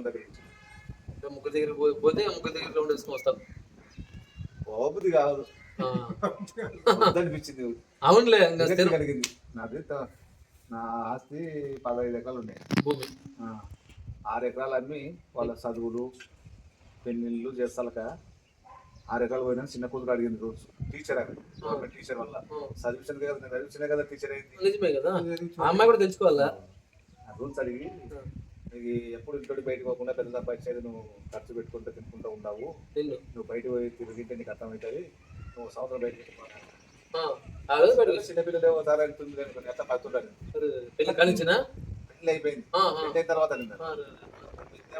అన్న దగ్గర నుంచి. ఇంకా ముగ్గురు దగ్గర పోతే ముగ్గురు దగ్గర రౌండ్ వేసుకొని వస్తాం పోబుద్ది కాదు. అనిపించింది అవునులే కలిగింది. నాది నా ఆస్తి పదహైదు ఎకరాలు ఉన్నాయి భూమి. ఆ, ఆరు ఎకరాలు అమ్మి వాళ్ళ చదువులు పెళ్ళిళ్ళు చేస్తాలక ఆరు ఎకరాలు పోయినా చిన్న కూతురు అడిగింది రోజు. టీచర్ గవర్నమెంట్ టీచర్ వల్ల. ఆ. చదివించింది కదా నేను చదివించిన కదా టీచర్ అయింది. నిజమే కదా. అమ్మాయి కూడా తెలుసుకోవాలా? ఆ. రూల్స్ అడిగి నీకు ఎప్పుడు ఇంటి బయటకు పోకుండా పెద్ద సంపాదించేది నువ్వు ఖర్చు పెట్టుకుంటూ తినుకుంటూ ఉండవు. నువ్వు బయటకు పోయి తిరిగితే నీకు అర్థమవుతుంది. నువ్వు సంవత్సరం బయటకు పోయినా. ఆ, ఆ రోజు బయటకు చిన్న పిల్లలు ఒకసారి వెళ్తుంది అనుకో, ఎట్లా పడుతుంటాను వచ్చి పెళ్ళి కానిచ్చినా పెళ్ళి అయిపోయింది. పెళ్ళి అయిన తర్వాత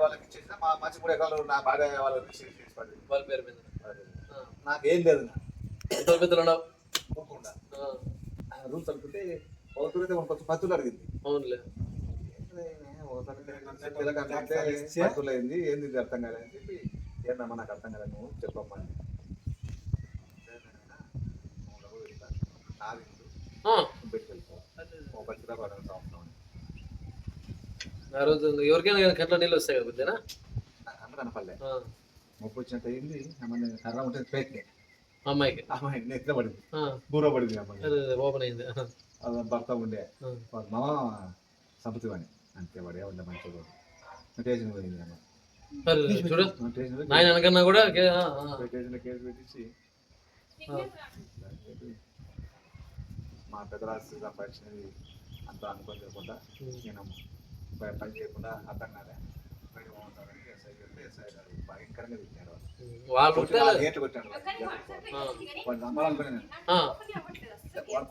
వాళ్ళకి ఇచ్చేసిన మా మంచి మూడు ఎకరాలు నా భార్య వాళ్ళకి రిసీవ్ చేసి పడింది. వాళ్ళ పేరు మీద. నాకేం లేదు నా. పెద్దలు రూల్స్ అనుకుంటే ఒకరితో కొంచెం పత్తులు అడిగింది. అవునులే. అయింది ఏంది ఇది అర్థం కాలేదు అని చెప్పి ఏందమ్మా నాకు అర్థం కాలేదు నువ్వు చెప్పమ్మా. నాది ఆ, రోజు ఎవరికైనా కానీ కంట్లో నీళ్ళు వస్తాయి కదా అన్న కనపడలే. ముప్పు వచ్చినట్టు అయింది. కర్ర ఉంటే పేట్లే. అమ్మాయికి? అమ్మాయి నెత్తిన పడింది. బూర పడింది అమ్మాయి. ఓపెన్ అయింది. భర్త ఉండే. ఆ. వాళ్ళ మామ సంపతివాణి అంతే వాడే ఉండే మంచిగా స్టేషన్ పోయింది అమ్మ. చూడు. నాయన అనకన్నా కూడా కేసు పెట్టించి. మా పెద్దరాశి సంపాదించినది అంతా అనుకొని చేయకుండా నేను పని చేయకుండా అర్థం కాలే. బయట పోతారని ఎస్ఐ చెప్తే ఎస్ఐ గారు భయంకరంగా తిట్టాడు వాళ్ళు గేట్లు కొట్టాడు నమ్మాలనుకునే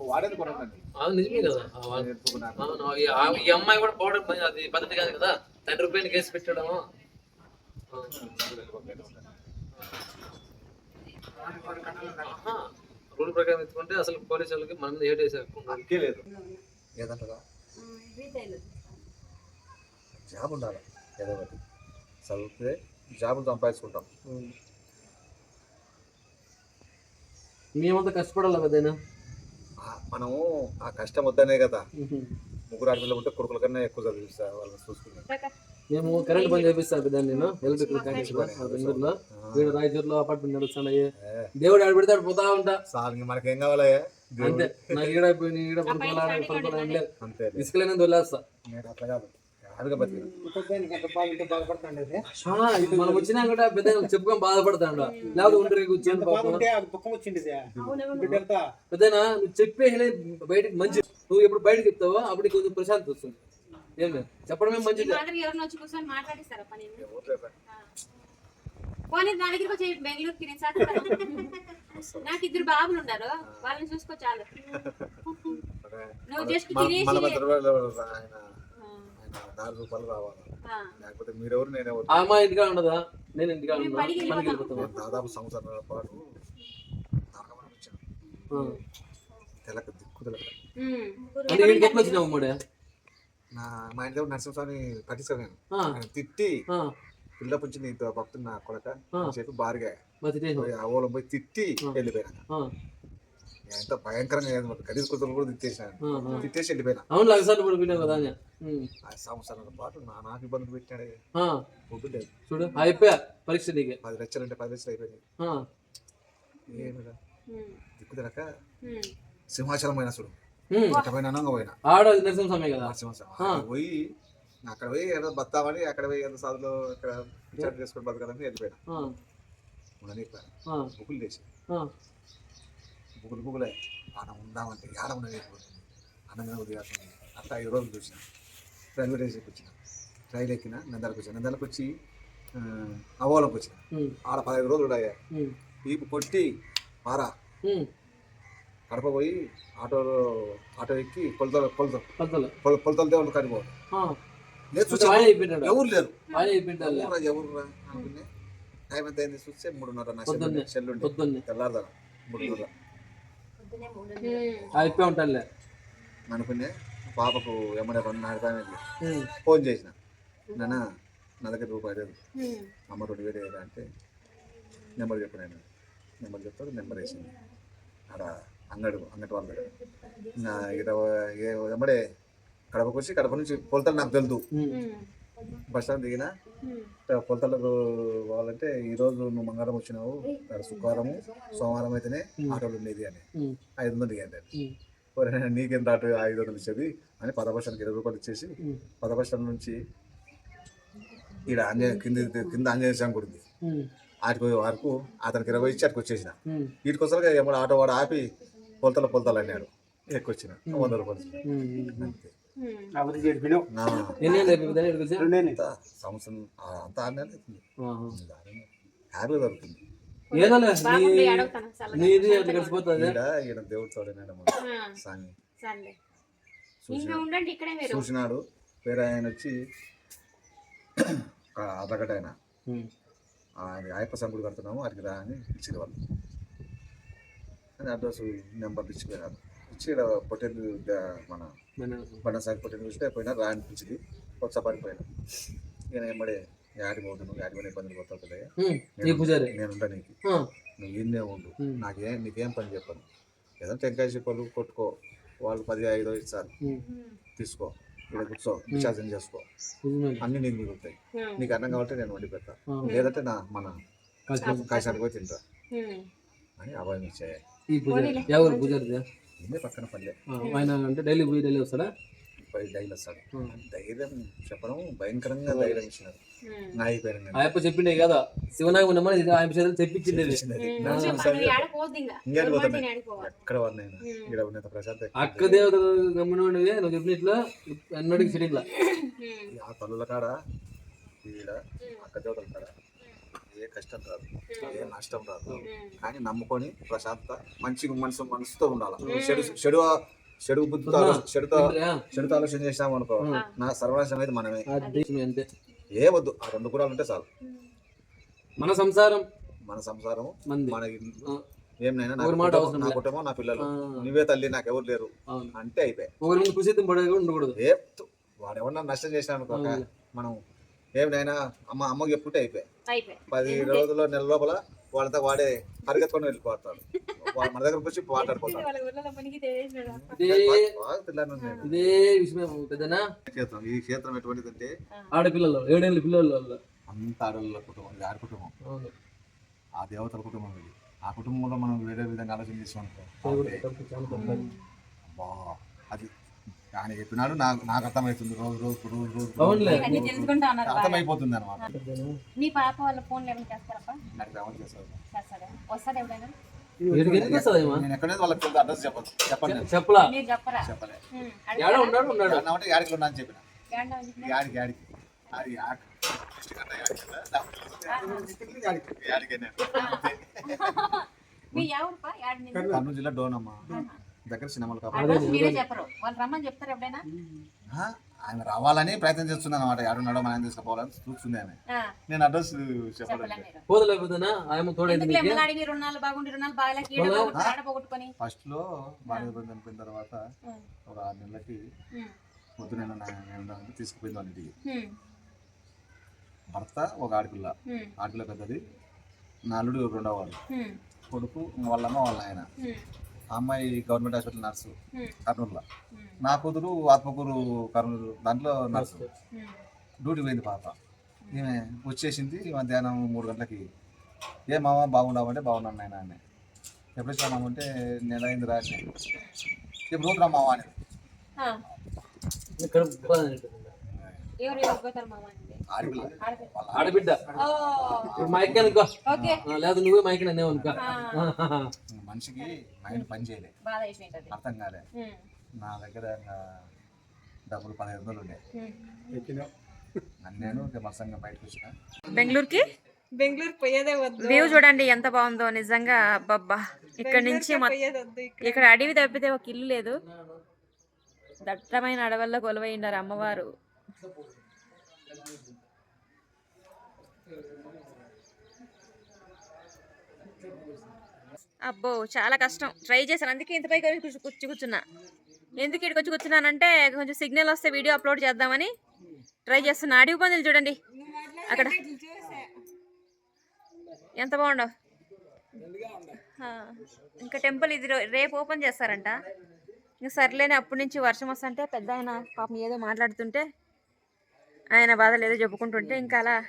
వాడేది కొనండి నిజమే కదా. ఈ ఆ- ఈ అమ్మాయి కూడా పోవడం అది పద్ధతి కాదు కదా. తండ్రి పైన కేసు పెట్టడం ఆ. ఆహా. రూల్ ప్రకారం ఎత్తుకుంటే అసలు పోలీసు వాళ్ళకి మన ఉండదు. అక్కే లేదు. ఏదంటారా? జాబ్ ఉండాలి? ఏదో ఒకటి చదివితే జాబ్ సంపాదించుకుంటాం. మేమంతా కష్టపడాలి ఆ- మనము ఆ కష్టం వద్దనే కదా. ముగ్గురు ఆడపిల్లలు ఉంటే కొడుకుల కన్నా ఎక్కువ చదివిస్తా వాళ్ళని చూసుకున్నాం మేము కరెంట్ పని చేపిస్తాను పెద్ద నేను ఎలక్ట్రికల్ బెంగళూరులో వీడు రాయచూరులో అపార్ట్మెంట్ నడుస్తున్నాయి దేవుడు ఆడ పెడితే ఆడ పోతా ఉంటా. సార్ ఇంక మనకేం కావాలి అంతే. నాకు ఈడ ఈడ పడుకోవాలా పడుకోవాలా ఏం లేదు. అంతే ఇసుకలేని వదిలేస్తా నేను అట్లా కాదు. అదిగా మనం వచ్చినా కూడా పెద్ద చెప్పుకొని బాధపడతాడు లేకపోతే ఉండరు కూర్చొని పాపం? పెద్దనా నువ్వు చెప్పే బయటకు మంచి నువ్వు ఎప్పుడు బయటకు చెప్తావో అప్పుడు కొంచెం ప్రశాంతత వస్తుంది. ఏం లేదు. చెప్పడమే మంచిది. పని? నా దగ్గరికి వచ్చి బెంగళూరుకి నేను చదువుతాను నాకు ఇద్దరు బాబులు ఉన్నారు. వాళ్ళని చూసుకో చాలు. నువ్వు జస్ట్ తినేసి నాలుగు రూపాయలు రావాలి? ఆ, లేకపోతే మీరెవరు నేనెవరు? ఆ అమ్మాయి ఇంటిగా ఉండదా? నేను ఇంటిగా దాదాపు సంవత్సరాల పాటు నరకమని. తెలక దిక్కు తెలక. అంటే వచ్చినావు నా మా ఇంటి దగ్గర నరసింహస్వామి పట్టించాను నేను. తిట్టి పిల్ల పుంచి నీతో భక్తుడు నా కొడక చెప్పి ఆ ఓలం పోయి తిట్టి వెళ్ళిపోయినా ఎంత భయంకరంగా లేదు మరి గలీజ్ కుతులు కూడా తిట్టేసాను. తిట్టేసి వెళ్ళిపోయినా. అవును పడిపోయినావు కదా. ఆ సంవత్సరాల పాటు నా నాకు ఇబ్బందులు పెట్టాడే. చూడు అయిపోయా పరీక్ష నీకే. పది లక్షలు అంటే పది లక్షలు అయిపోయినాయి. ఆ, ఏమిరా. సింహాచలం పోయినా చూడు. అక్కడ పోయినా అనంగా పోయినా. ఆడ స్వామి కదా? అక్కడ పోయి అక్కడ పోయి ఏదో బతామని అక్కడ పోయి ఏదో సాధులో అక్కడ విచారణ చేసుకొని బతకాలని వెళ్ళిపోయినా. బుక్కులు చేసి బుక్కులు బుక్కులే ఆడ ఉందామంటే ఆడ ఉండలేకపోతుంది అన్నగా ఉదయాస్తుంది అట్లా ఐదు రోజులు చూసిన. రైల్వే స్టేషన్కి వచ్చిన. రైలు ఎక్కిన నందాలకు వచ్చిన. నందాలకు వచ్చి ఆ, అవ్వాలకు వచ్చిన. ఆడ పదహైదు రోజులు అయ్యా ఈపు కొట్టి పారా. కడప పోయి ఆటోలో ఆటో ఎక్కి కొలతలు కొలతలు. కొలతల. దేవుడు అయిపోయినాడు? ఎవరు లేరు. అనుకునే. టైం ఎంత అయింది చూస్తే మూడున్నర నా పొద్దున్నే. తెల్లారదా. మూడున్నర. అయిపోయి ఉంటాడులే అనుకునే పాపకు ఎమ్మడే రెండు నాలుగు ఫోన్ చేసిన. నాన్న నా దగ్గర రూపాయి లేదు. అమ్మ రెండు వేలు వేయరా అంటే నెంబర్ చెప్పిన ఆయన నెంబర్ చెప్తాడు నెంబర్ వేసింది. ఆడ అంగడి అంగడి వాళ్ళ ఇరవై ఏ- ఎమ్మడే కడపకు వచ్చి కడప నుంచి కొలతలు నాకు తెలుదు. బస్ స్టాండ్ దిగిన ఉమ్. పొలతలకు పోవాలంటే ఈ రోజు నువ్వు మంగళవారం వచ్చినావు రేపు శుక్రవారము సోమవారం అయితేనే ఆటోలు ఉండేది అని. ఐదు వందలు నాయనా, నీకెంత ఆటో ఐదు వందలు ఇచ్చేది అని పద బస్ స్టాండ్కి ఇరవై రూపాయలు ఇచ్చేసి. పద బస్ స్టాండ్ నుంచి ఇక్కడ ఆంజనేయ కింద కింద ఆంజనేయ స్వామి గుడి ఉంది. ఆటికి పోయే వరకు అతనికి ఇరవై ఇచ్చి అటుకు వచ్చేసిన ఉమ్. వీటికి వస్తారు ఏమో ఆటో వాడు ఆపి పొలతల పొలతలు అన్నాడు ఎక్కువచ్చిన వంద రూపాయలు. అంతే. అభివృద్ధి ఎన్ని సంవత్సరం అంత ఆరు నెలలు అవుతుంది. హ్యాపీగా దొరుకుతుంది. నీది అట్లా ఈయన దేవుడు సామి చూసినాడు ఉండండి ఇక్కడే మీరు. చూసినాడు. వేరే ఆయన వచ్చి అర్ధగంట ఆయన. అయ్యప్ప సంగుడు కడుతున్నాము అడిగి రా అని ఇచ్చిన వాళ్ళు. అని అడ్రస్ నెంబర్ ఇచ్చిపోయినారు ఇచ్చి ఈడ పొట్టేలు మన మన- బండసాగి పొట్టేలు చూస్తే పోయినా రా అనిపించింది. కొత్త పని పోయినా. ఈయన ఎమ్మడే యాడి పోతున్నావు యాడి పోయిన ఇబ్బందులు పోతావు నేను ఉంటా నీకు. నువ్వు ఇన్నే ఉండు. నాకేం నీకేం పని చెప్పను. ఏదో టెంకాయ చిప్పలు కొట్టుకో. వాళ్ళు పది ఐదో ఇస్తారు. తీసుకో. ఇక్కడ కూర్చో. విచారణ చేసుకో. అన్ని నీకు మిగులుతాయి. నీకు అన్నం కావాలంటే నేను వండి పెడతా. లేదంటే నా మన. కాశానికి పోయి తింటా. అని అభయం ఇచ్చాయి ఇదే పక్కన పల్లె ఆయన అంటే డైలీ పోయి డైలీ వస్తాడా పై డైలీ వస్తాడు. ధైర్యం చెప్పడం భయంకరంగా ధైర్యం ఇచ్చినారు. నా అయిపోయాను. ఆయప్ప చెప్పిండే కదా శివనాగం ఉన్నమని ఇది ఆయన చేతులు ఏడపోవద్దు ఇంకా. పోతాను. ఎక్కడ వాడినైనా ఉమ్. ఇక్కడ ఉన్నంత ప్రశాంత అక్క దేవతలు గమ్మునోడివి నువ్వు చెప్పినట్లు ఎన్నడికి సిటీలో. ఆ తల్లుల కాడ ఈడ అక్క దేవతల కాడ ఏ కష్టం రాదు. ఏ నష్టం రాదు. కానీ నమ్ముకొని ప్రశాంత మంచి మనసు మనసుతో ఉండాలి? చెడు చెడు చెడు బుద్ధితో చెడుతో చెడుతో ఆలోచన చేసినాం అనుకో నా సర్వనాశనం అయితే మనమే. ఏ వద్దు ఆ రెండు గుణాలు ఉంటే చాలు. మన సంసారం. మన సంసారం మన ఏమైనా నా కుటుంబం- నా లే. కుటుంబం నా పిల్లలు. నువ్వే తల్లి నాకు ఎవరు లేరు అంటే ఒకరి ముందు కూడా ఉండకూడదు. ఏ వాడు ఎవరన్నా నష్టం చేసినా అనుకో అక్క, అవునులే. మనం ఏమినైనా అమ్మ అమ్మకి చెప్పుంటే అయిపోయాయి. అయిపోయి. పది రోజుల్లో నెల లోపల వాళ్ళంతా వాడే పరిగెత్తుకొని వెళ్ళిపోతాడు వాడు మన దగ్గరకు వచ్చి తెలియజేసినాడు. ఇదే విషయం క్షేత్రం ఈ క్షేత్రం ఎటువంటిదంటే ఆడపిల్లలు ఏడేళ్ళ పిల్లలు. అంత ఆడవాళ్ళ కుటుంబం ఇది ఆడి కుటుంబం. ఆ దేవతల కుటుంబం ఇది. ఆ కుటుంబంలో మనం వేరే విధంగా ఆలోచన చేసాం అనుకో దేవుడు అంటే, తప్పు చాలా తప్పు. అబ్బా, అది ఆయన చెప్పినాడు నాకు నాకు అర్థమవుతుంది. రోజు రోజు రోజు రోజు. అర్థమైపోతుంది అనమాట నీ పాప వాళ్ళ ఏమైనా నాకు చేస్తారా? ఏమో? నేను వాళ్ళకి అడ్రస్ చెప్పదు చెప్పండి. చెప్పలా. చెప్పలే? ఉన్నాడు ఉన్నాడు. యాడికి ఉన్నా అని చెప్పిన? యాడికి యాడికి. అది? కర్నూలు జిల్లా డోనమ్మ. దగ్గర సినిమాలు వాళ్ళు ఆయన రావాలని ప్రయత్నం చేస్తున్నాను అనమాట ఏడున్నాడో మనం తీసుకుపోవాలని చూస్తుంది ఆమె నేను అడ్రస్ చెప్పలేదు. ఫస్ట్లో బాగా ఇబ్బంది అనిపోయిన తర్వాత ఒక ఆరు నెలలకి నేను నేను తీసుకుపోయింది వాళ్ళ భర్త ఒక ఆడపిల్ల. ఆడపిల్ల పెద్దది. నా అల్లుడు రెండవ వాడు. ఉమ్, కొడుకు వాళ్ళమ్మ వాళ్ళ ఆయన ఆ అమ్మాయి గవర్నమెంట్ హాస్పిటల్ నర్సు కర్నూలులో. నా కూతురు ఆత్మకూరు కర్నూలు దాంట్లో నర్సు. డ్యూటీ పోయింది పాప. ఈమె వచ్చేసింది మధ్యాహ్నం మూడు గంటలకి. ఏ మామ బాగున్నావంటే బాగున్నాను నాయన అని. ఎప్పుడు వచ్చామంటే నెల అయింది రాసి ఇప్పుడు రోజు రా మామ అని. అంటే? ఆడబిడ్డ. ఓ, ఇప్పుడు మా ఎక్క అనుకో. ఓకే. ఆ, లేదా నువ్వే మా ఎక్కడ అనేవు అనుకో ఆ, మనిషికి మైండ్ పని చేయలే. బాధ అర్థం కాలే. నా దగ్గర డబ్బులు పదిహేను వందలు ఉండే. నేను మత్సంగా బయటకు వచ్చిన. బెంగళూరుకి? బెంగళూరు పోయేదే వద్దు. వ్యూ చూడండి ఎంత బాగుందో నిజంగా. అబ్బబ్బా. ఇక్కడ నుంచి ఇక్కడ అడవి తప్పితే ఒక ఇల్లు లేదు. దట్టమైన అడవుల్లో కొలువై ఉండారు అమ్మవారు. అబ్బో చాలా కష్టం. ట్రై చేశాను. అందుకే ఇంత పైకి వచ్చి కూర్చు కూర్చున్నా. ఎందుకు ఇక్కడికి వచ్చి కూర్చున్నానంటే కొంచెం సిగ్నల్ వస్తే వీడియో అప్లోడ్ చేద్దామని ట్రై చేస్తున్నా. అడవి పందులు చూడండి. అక్కడ. ఎంత బాగుండవు. ఇంకా టెంపుల్ ఇది రో- రేపు ఓపెన్ చేస్తారంట. ఇంకా సర్లేని అప్పటి నుంచి వర్షం వస్తుంటే పెద్ద ఆయన పాపం ఏదో మాట్లాడుతుంటే ఆయన బాధలు ఏదో చెప్పుకుంటుంటే ఇంకా అలా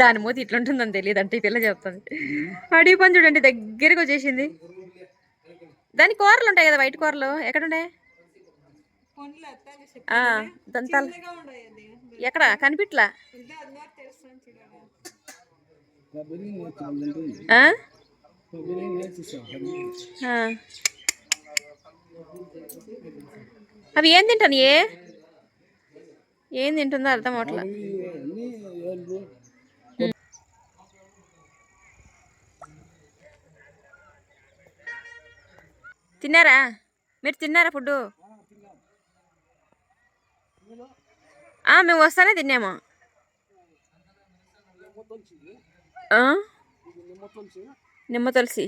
దాని మూతి ఇట్లుంటుందని తెలియదు అంటే ఈ పిల్ల చెప్తుంది. అడిగి పని చూడండి దగ్గరికి వచ్చేసింది. దాని కూరలు ఉంటాయి కదా వైట్ కూరలు? ఎక్కడుండే దంతాలు ఎక్కడ? కనిపిట్లా. అవి ఏం తింటాను ఏ ఏం తింటుందో అర్థం అవట్లా? తిన్నారా? మీరు తిన్నారా ఫుడ్ మేము వస్తానే తిన్నాము. ఆ? నిమ్మ తులసి.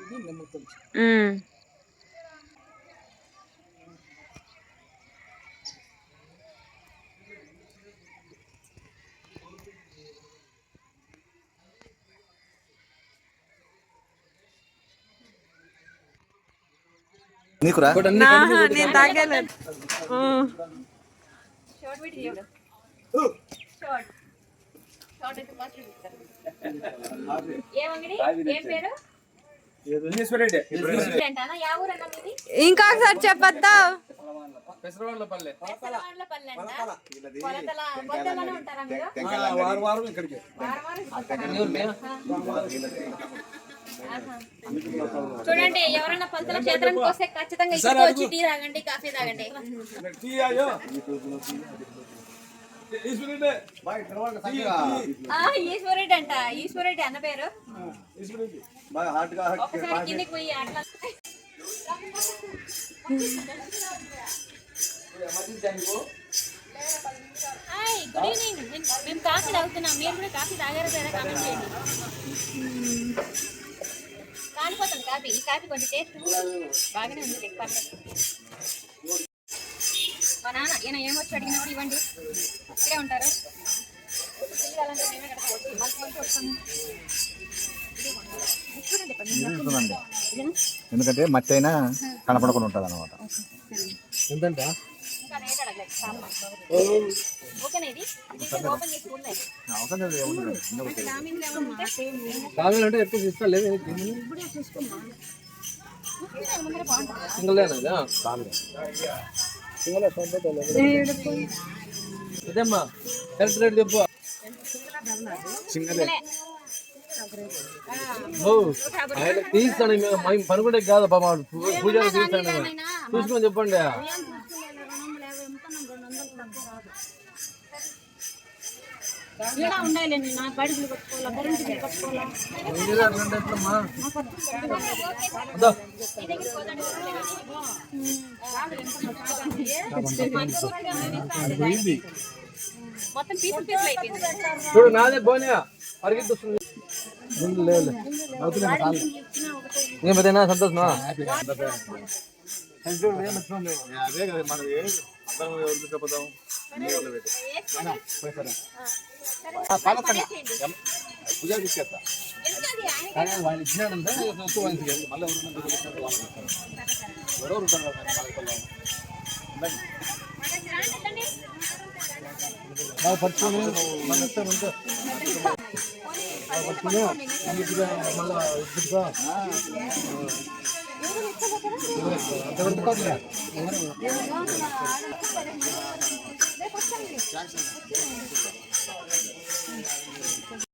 ఉమ్. ఉమ్. నీకురా? నేను తాగలేదు. ఇంకొకసారి చెప్పొద్దా పెసరవాళ్ళ పల్లె వారం వారం ఇక్కడికి. చూడండి ఎవరైనా పంతుల క్షేత్రానికి వస్తే ఖచ్చితంగా ఇక్కడికి వచ్చి టీ తాగండి కాఫీ తాగండి. ఆ, ఈశ్వరుడు అంట. ఈశ్వరుడు అన్న పేరు. బాగా హార్ట్గా ఒకసారి కిందికి పోయి అట్లా హాయ్ గుడ్ ఈవినింగ్ నేను- మేము కాఫీ తాగుతున్నాం. మీరు కూడా కాఫీ తాగారా లేదా కామెంట్ చేయండి. కానిపోతుంది కాఫీ. ఈ కాఫీ కొంచెం టేస్ట్ బాగానే ఉంది. పర్లేదు మా నాన్న ఈయన ఏమొచ్చి అడిగినా కూడా ఇవ్వండి. ఇక్కడే ఉంటారు. పిల్లలంటే మేమే కట్టుకోవచ్చు మంచి మంచి వస్తాము ఉంటుందండి ఎందుకంటే మట్టి అయినా కనపడకుండా ఉంటుంది అనమాట ఎంతంట కావాలంటే ఎక్కువ ఇస్తా లేదు బాగుంటుంది. సింగల్ లేదా ఇదేమ్మా కరెక్ట్ రేట్ చెప్పు. సింగలే. ఆయన తీస్తాను మేము పనుకుంటే కాదు బాబా పూజలు తీస్తాను చూసుకొని చెప్పండి. చూడు నాదే పోనీ అరిగిద్దు ముందు లేదు ఏం పెద్దనా సంతోషమా అదే కదా ఎవరికి చెప్పుదాం పూజ తీసుకెళ్తా కానీ వాళ్ళు ఇచ్చినాడంటే వస్తువు వాళ్ళకి ఇవ్వాలి. మళ్ళీ ఎవరు ఎవరెవరు ఉంటారు కదా పట్టుకొని మన మళ్ళా ఇప్పుడుగా అంతవరకు కాదులే.